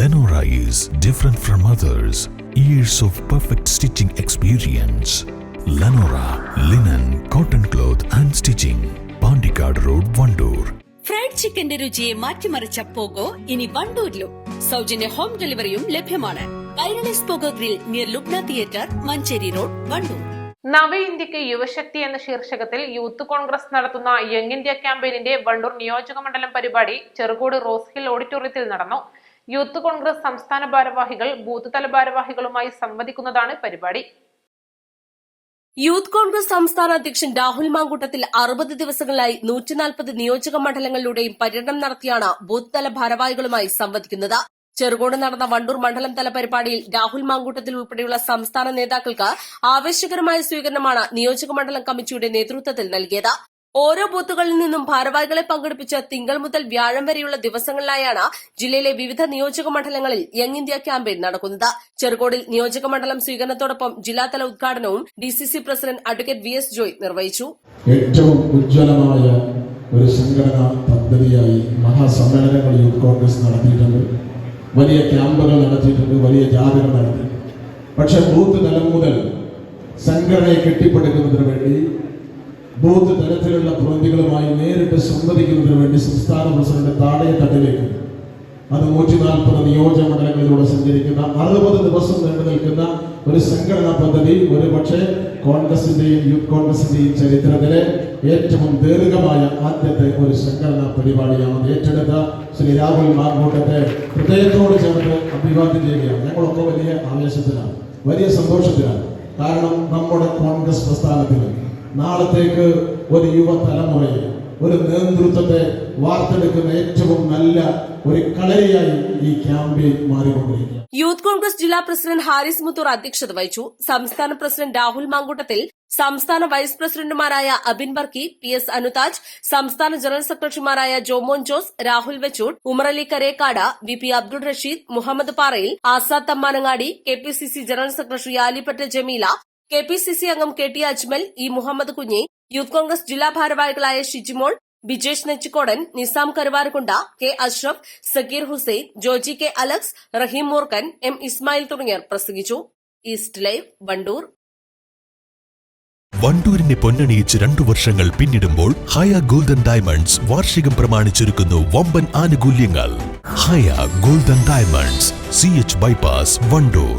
Lenora is different from others. Years of perfect stitching experience. Lenora linen, cotton cloth and stitching. Pandikad Road, Vandoor. Fried ചിക്കന്റെ രുചിയെ മാറ്റിമറിച്ച പോകോ ഇനി വണ്ടൂരിലും സൗജന്യ home ഡെലിവറിയും ലഭ്യമാണ് Kairalis Pogo grill near Lubna theatre Manjeri road Vandoor നവ ഇന്ത്യയ്ക്ക് യുവശക്തി എന്ന ശീർഷകത്തിൽ യൂത്ത് കോൺഗ്രസ് നടത്തുന്ന യങ് ഇന്ത്യ ക്യാമ്പയിനിന്റെ വണ്ടൂർ നിയോജക മണ്ഡലം പരിപാടി ചെറുകോട് റോസ് ഹിൽ ഓഡിറ്റോറിയത്തിൽ നടന്നു യൂത്ത് കോൺഗ്രസ് സംസ്ഥാന ഭാരവാഹികൾ ബൂത്ത് തല ഭാരവാഹികളുമായി സംവദിക്കുന്നതാണ് പരിപാടി. യൂത്ത് കോൺഗ്രസ് സംസ്ഥാന അധ്യക്ഷൻ രാഹുൽ മാങ്കൂട്ടത്തിൽ അറുപത് ദിവസങ്ങളിലായി നൂറ്റിനാൽപ്പത് നിയോജക മണ്ഡലങ്ങളിലൂടെയും പര്യടനം നടത്തിയാണ് ബൂത്ത് തല ഭാരവാഹികളുമായി സംവദിക്കുന്നത്. ചെറുകോട് നടന്ന വണ്ടൂർ മണ്ഡലം തല പരിപാടിയിൽ രാഹുൽ മാങ്കൂട്ടത്തിൽ ഉൾപ്പെടെയുള്ള സംസ്ഥാന നേതാക്കൾക്ക് ആവേശകരമായ സ്വീകരണമാണ് നിയോജക മണ്ഡലം കമ്മിറ്റിയുടെ നേതൃത്വത്തിൽ നൽകിയത്. ഓരോ ബൂത്തുകളിൽ നിന്നും ഭാരവാഹികളെ പങ്കെടുപ്പിച്ച് തിങ്കൾ മുതൽ വ്യാഴം വരെയുള്ള ദിവസങ്ങളിലായാണ് ജില്ലയിലെ വിവിധ നിയോജക മണ്ഡലങ്ങളിൽ യങ് ഇന്ത്യ ക്യാമ്പയിൻ നടക്കുന്നത്. ചെറുകോടിൽ നിയോജക മണ്ഡലം സ്വീകരണത്തോടൊപ്പം ജില്ലാതല ഉദ്ഘാടനവും D C C president advocate V S Joy നിർവഹിച്ചു. ഏറ്റവും ഉജ്ജ്വലമായ ഒരു സംഘടനാ പദ്ധതിയായി മഹാസമ്മേളനങ്ങൾ യൂത്ത് കോൺഗ്രസ് നടത്തിയിട്ടുണ്ട്. വലിയ ക്യാമ്പുകൾ നടത്തിയിട്ടുണ്ട് വലിയ ജാഥകൾ നടത്തി പക്ഷേ ബൂത്ത് തലം മുതൽ സംഘടനയെ കെട്ടിപ്പടുക്കുന്നതിന് വേണ്ടി ബൂത്ത് തലത്തിലുള്ള പ്രതിനിധികളുമായി നേരിട്ട് സംവദിക്കുന്നതിന് വേണ്ടി സംസ്ഥാന പ്രസിഡന്റ് താഴെ തട്ടിലേക്ക് അത് നൂറ്റി നാൽപ്പത് നിയോജക മണ്ഡലങ്ങളിലൂടെ സഞ്ചരിക്കുന്ന അറുപത് ദിവസം നീണ്ടു നിൽക്കുന്ന ഒരു സംഘടനാ പദ്ധതി ഒരു പക്ഷേ കോൺഗ്രസിന്റെയും യൂത്ത് കോൺഗ്രസിന്റെയും ചരിത്രത്തിലെ ഏറ്റവും ദീർഘമായ ആദ്യത്തെ ഒരു സംഘടനാ പരിപാടിയാണ് ഏറ്റെടുത്ത ശ്രീ രാഹുൽ മാർക്കൂട്ടത്തെ ഹൃദയത്തോട് ചേർത്ത് അഭിവാദ്യം ചെയ്യുകയാണ്. ഞങ്ങളൊക്കെ വലിയ ആവേശത്തിലാണ് വലിയ സന്തോഷത്തിലാണ്. കാരണം നമ്മുടെ കോൺഗ്രസ് പ്രസ്ഥാനത്തിന് നാളത്തേക്ക് ഒരു യുവതലമുറയെ ഒരു നേതൃത്വത്തെ വാർത്തെടുക്കുന്ന ഏറ്റവും നല്ല ഒരു കളരിയായി ഈ ക്യാമ്പയിൻ മാറിക്കൊണ്ടിരിക്കുക യൂത്ത് കോൺഗ്രസ് ജില്ലാ പ്രസിഡന്റ് ഹാരിസ് മുത്തൂർ അധ്യക്ഷത വഹിച്ചു. സംസ്ഥാന പ്രസിഡന്റ് രാഹുൽ മാങ്കൂട്ടത്തിൽ സംസ്ഥാന വൈസ് പ്രസിഡന്റുമാരായ അബിൻ ബർക്കി പി എസ് അനുതാജ് സംസ്ഥാന ജനറൽ സെക്രട്ടറിമാരായ Jomon Jose Rahul Vechoor Umarali Karekkada V P Abdul Rasheed Muhammad Parayil Azad Thammanangadi K P C C general secretary Alippatta Jameela K P C C അംഗം K T Ajmal E Muhammad Kunhi youth Congress ജില്ലാ ഭാരവാഹികളായ Shijimol Bijesh Nechikkodan Nizam Karuvarakunda K Ashraf Zakir Hussain Joji K Alex Rahim Moorkkan M Ismail തുടങ്ങിയവർ പ്രസംഗിച്ചു. East live Vandoor. വണ്ടൂരിനെ പൊന്നണിയിച്ച് രണ്ടു വർഷങ്ങൾ പിന്നിടുമ്പോൾ ഹയ golden diamonds വാർഷികം പ്രമാണിച്ചൊരുക്കുന്നു വമ്പൻ ആനുകൂല്യങ്ങൾ. Haya golden diamonds C H bypass Vandoor.